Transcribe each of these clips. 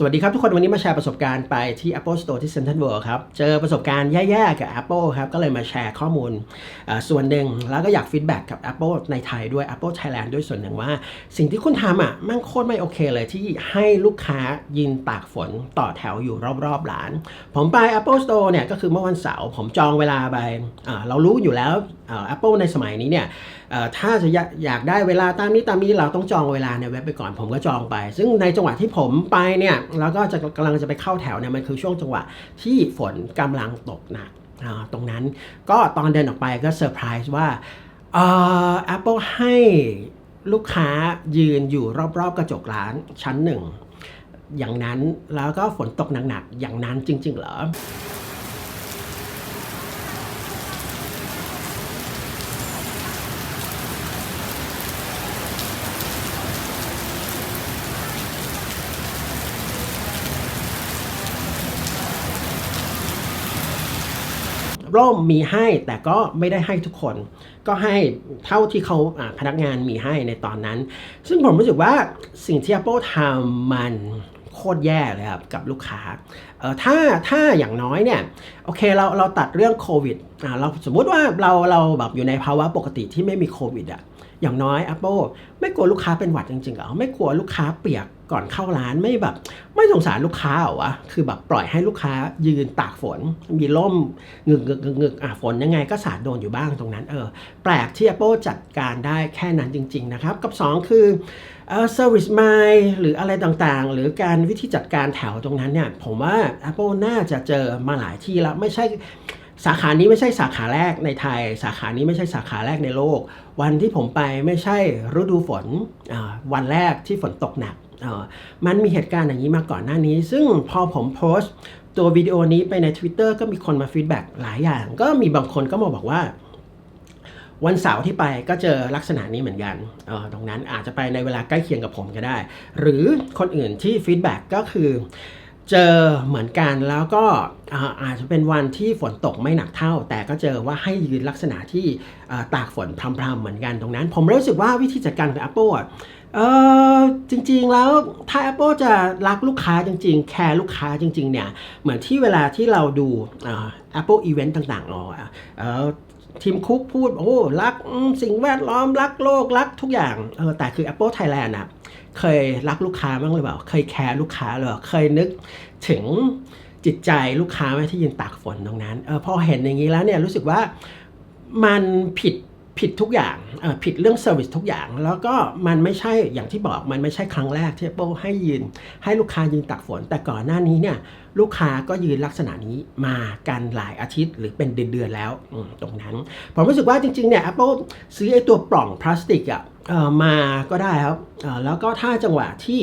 สวัสดีครับทุกคนวันนี้มาแชร์ประสบการณ์ไปที่ Apple Store ที่ Central World ครับ เจอประสบการณ์แย่ๆ กับ Apple ครับ ก็เลยมาแชร์ข้อมูลส่วนหนึ่ง แล้วก็อยากฟีดแบ็กกับ Apple ในไทยด้วย Apple Thailand ด้วยส่วนหนึ่งว่า สิ่งที่คุณทำอะมันโคตรไม่โอเคเลยที่ให้ลูกค้ายืนตากฝนต่อแถวอยู่รอบๆร้าน ผมไป Apple Store เนี่ยก็คือเมื่อวันเสาร์ผมจองเวลาไปเรารู้อยู่แล้ว แอ่า Apple ในสมัยนี้เนี่ยถ้าจะอยากได้เวลาตามนี้ตามนี้เราต้องจองเวลาในเว็บไปก่อนผมก็จองไป ซึ่งในจังหวะที่ผมไปเนี่ยแล้วก็จะกำลังจะไปเข้าแถวเนี่ยมันคือช่วงจังหวะที่ฝนกำลังตกหนักตรงนั้นก็ตอนเดินออกไปก็เซอร์ไพรส์ว่าเอ่อ Apple ให้ลูกค้ายืนอยู่รอบๆกระจกร้านชั้นหนึ่งอย่างนั้นแล้วก็ฝนตกหนักๆอย่างนั้นจริง ๆ เหรอ ร่มมีให้แต่ก็ไม่ได้ให้ทุกคน ก็ให้เท่าที่เขาพนักงานมีให้ในตอนนั้น ซึ่งผมรู้สึกว่าสิ่งที่ Apple ทำมันโคตรแย่เลยครับกับลูกค้าเออถ้าถ้าอย่างน้อยเนี่ยโอเคเราเราตัดเรื่องโควิดอ่าเราสมมุติว่าเราเราแบบอยู่ในภาวะปกติที่ไม่มีโควิดอะ อย่างน้อย Apple ไม่กลัวลูกค้าเป็นหวัดจริงๆเหรอไม่กลัวลูกค้าเปียกก่อนเข้าร้านไม่แบบ ไม่สงสารลูกค้าเหรอวะคือแบบปล่อยให้ลูกค้ายืนตากฝน มีร่มงึกงึกงึกงึกอะฝนยังไงก็สาดโดนอยู่บ้างตรงนั้นเออแปลกที่ Apple จัดการได้แค่นั้นจริง ๆ นะครับ กับ 2 คือเออ service mind หรืออะไรต่างๆ หรือการวิธีจัดการแถวตรงนั้นเนี่ย ผมว่า Apple น่าจะเจอมาหลายที่แล้วไม่ใช่ สาขานี้ไม่ใช่สาขาแรกในไทย สาขานี้ไม่ใช่สาขาแรกในโลก วันที่ผมไปไม่ใช่ฤดูฝนวันแรกที่ฝนตกหนักมันมีเหตุการณ์อย่างนี้มาก่อนหน้านี้ ซึ่งพอผมโพสต์ตัววิดีโอนี้ไปใน Twitter ก็มีคนมาฟีดแบ็กหลายอย่าง ก็มีบางคนก็มาบอกว่า วันเสาร์ที่ไปก็เจอลักษณะนี้เหมือนกันออตรงนั้นอาจจะไปในเวลาใกล้เคียงกับผมก็ได้ หรือคนอื่นที่ฟีดแบ็กก็คือ เจอเหมือนกันแล้วก็อาอาจจะเป็นวันที่ฝนตกไม่หนักเท่า แต่ก็เจอว่าให้ยืนลักษณะที่ตากฝนพรำๆเหมือนกันตรงนั้น ผมรู้สึกว่าวิธีจัดการของ Apple เออจริงๆแล้วถ้า Apple จะรักลูกค้าจริงๆ แคร์ลูกค้าจริงๆเนี่ยเหมือนที่เวลาที่เราดูอ่า Apple Event ต่างๆเนาะ ทีมคุกพูดโอ้รักสิ่งแวดล้อมรักโลกรักทุกอย่างเออแต่คือ Apple Thailand อะเคยรักลูกค้าบ้างหรือเปล่า เคยแคร์ลูกค้าหรือเปล่าเคยนึกถึงจิตใจลูกค้าไหมที่ยืนตากฝนตรงนั้นเออพอเห็นอย่างนี้แล้วเนี่ยรู้สึกว่ามันผิด ผิดทุกอย่างผิดเรื่องเซอร์วิสทุกอย่าง แล้วก็มันไม่ใช่อย่างที่บอกมันไม่ใช่ครั้งแรกที่ Apple ให้ยืน ให้ลูกค้ายืนตากฝน แต่ก่อนหน้านี้เนี่ยลูกค้าก็ยืนลักษณะนี้มากันหลายอาทิตย์หรือเป็นเดือนๆแล้วตรงนั้น ผมรู้สึกว่าจริงๆเนี่ย Apple ซื้อไอ้ตัวปล่องพลาสติกอะมาก็ได้ครับแล้วก็ถ้าจังหวะที่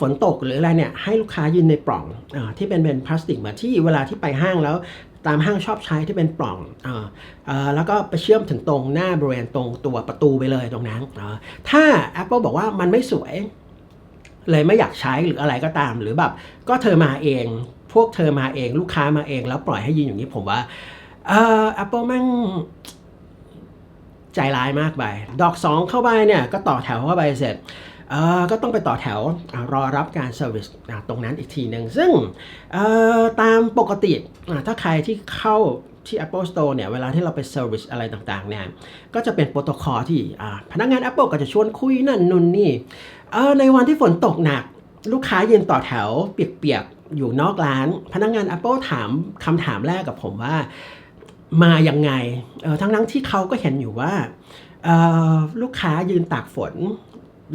ฝนตกหรืออะไรเนี่ยให้ลูกค้ายืนในปล่องอที่เป็นเป็นพลาสติกเหมือนที่เวลาที่ไปห้างแล้ว ตามห้างชอบใช้ที่เป็นปล่องออแล้วก็ไปเชื่อมถึงตรงหน้าบริเวณตรงตัวประตูไปเลยตรงนั้นอ่าถ้า Apple บอกว่ามันไม่สวย เลยไม่อยากใช้หรืออะไรก็ตาม หรือแบบก็เธอมาเอง พวกเธอมาเอง ลูกค้ามาเอง แล้วปล่อยให้ยืนอย่างนี้ผมว่าเอ่อ Apple แม่งใจร้ายมากไป ดอก 2 เข้าไปเนี่ย ก็ต่อแถวเข้าไปเสร็จเออก็ต้องไปต่อแถวอรอรับการเซอร์วิสตรงนั้นอีกทีหนึ่งซึ่งตา มปกติถ้าใครที่เข้าที่ Apple Store เนี่ยเวลาที่เราไปเซอร์วิสอะไรต่างๆเนี่ยก็จะเป็นโปรโตคอลที่พนักงาน Apple ก็จะชวนคุยนั่นนู่นนี่ในวันที่ฝนตกหนัก ลูกค้ายืนต่อแถวเปียกๆ อยู่นอกร้าน พนักงาน Apple ถามคำถามแรกกับผมว่ามายังไงทั้งทั้งที่เขาก็เห็นอยู่ว่าลูกค้ายืนตากฝน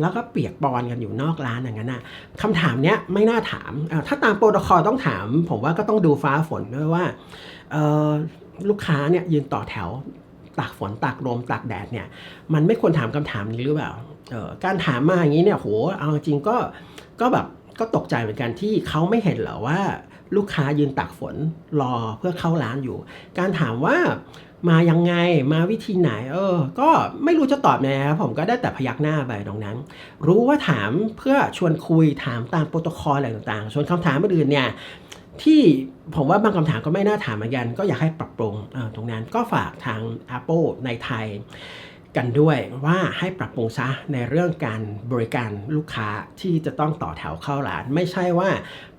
แล้วก็เปียกปอนกันอยู่นอกร้านอย่างนั้นนะคำถามเนี้ยไม่น่าถามเอ่อถ้าตามโปรโตคอลต้องถาม ผมว่าก็ต้องดูฟ้าฝนด้วยว่าลูกค้าเนี่ยยืนต่อแถวตากฝนตากลมตากแดดเนี่ยมันไม่ควรถามคำถามนี้หรือเปล่าการถามมาอย่างนี้เนี่ยโหเอาจริงก็ก็แบบก็ตกใจเหมือนกันที่เขาไม่เห็นเหรอว่า ลูกค้ายืนตากฝนรอเพื่อเข้าร้านอยู่ การถามว่ามายังไงมาวิธีไหน เออ ก็ไม่รู้จะตอบไงครับผมก็ได้แต่พยักหน้าไปตรงนั้น รู้ว่าถามเพื่อชวนคุยถามตามโปรโตคอลอะไรต่างๆ ส่วนคำถามอื่นเนี่ยที่ผมว่าบางคำถามก็ไม่น่าถามเหมือนกัน ก็อยากให้ปรับปรุงออตรงนั้นก็ฝากทาง Apple ในไทย กันด้วยว่าให้ปรับปรุงซะในเรื่องการบริการลูกค้าที่จะต้องต่อแถวเข้าร้าน ไม่ใช่ว่า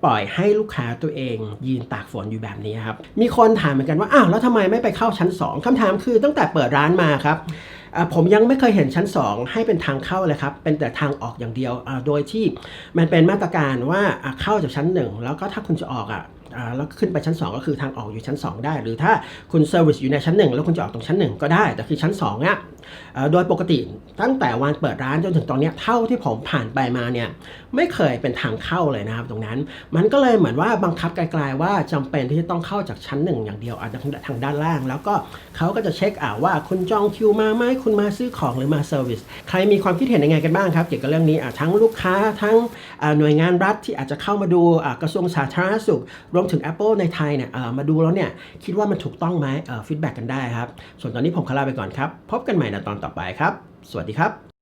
ปล่อยให้ลูกค้าตัวเองยืนตากฝนอยู่แบบนี้ครับมีคนถามเหมือนกันว่าอ้าวแล้วทำไมไม่ไปเข้าชั้น 2คำถามคือตั้งแต่เปิดร้านมาครับผมยังไม่เคยเห็นชั้น 2 ให้เป็นทางเข้าเลยครับ เป็นแต่ทางออกอย่างเดียว โดยที่มันเป็นมาตรการว่าเข้าจากชั้น 1 แล้วก็ถ้าคุณจะออกอะแล้วขึ้นไปชั้น 2 ก็คือทางออกอยู่ชั้น 2 ได้ หรือถ้าคุณเซอร์วิสอยู่ในชั้น 1 แล้วคุณจะออกตรงชั้น 1 ก็ได้ แต่คือชั้น2อะ โดยปกติตั้งแต่วันเปิดร้านจนถึงตอนนี้เท่าที่ผมผ่านไปมาเนี่ยไม่เคยเป็นทางเข้าเลยนะครับตรงนั้น มันก็เลยเหมือนว่าบังคับไกลๆว่าจำเป็นที่จะต้องเข้าจากชั้นหนึ่งอย่างเดียวอาจจะทางด้านล่าง แล้วก็เขาก็จะเช็คอ่าว่าคุณจองคิวมาไหมคุณมาซื้อของหรือมาเซอร์วิสใครมีความคิดเห็นยังไงกันบ้างครับ เกี่ยวกับเรื่องนี้ทั้งลูกค้าทั้งหน่วยงานรัฐที่อาจจะเข้ามาดูกระทรวงสาธารณสุข รวมถึง Apple ในไทยเนี่ยมาดูแล้วเนี่ยคิดว่ามันถูกต้องไหมฟีดแบ็กกันได้ครับส่วนตอนนี้ผมขอลาไปก่อนครับพบกันใหม่ในตอนต่อไปครับ สวัสดีครับ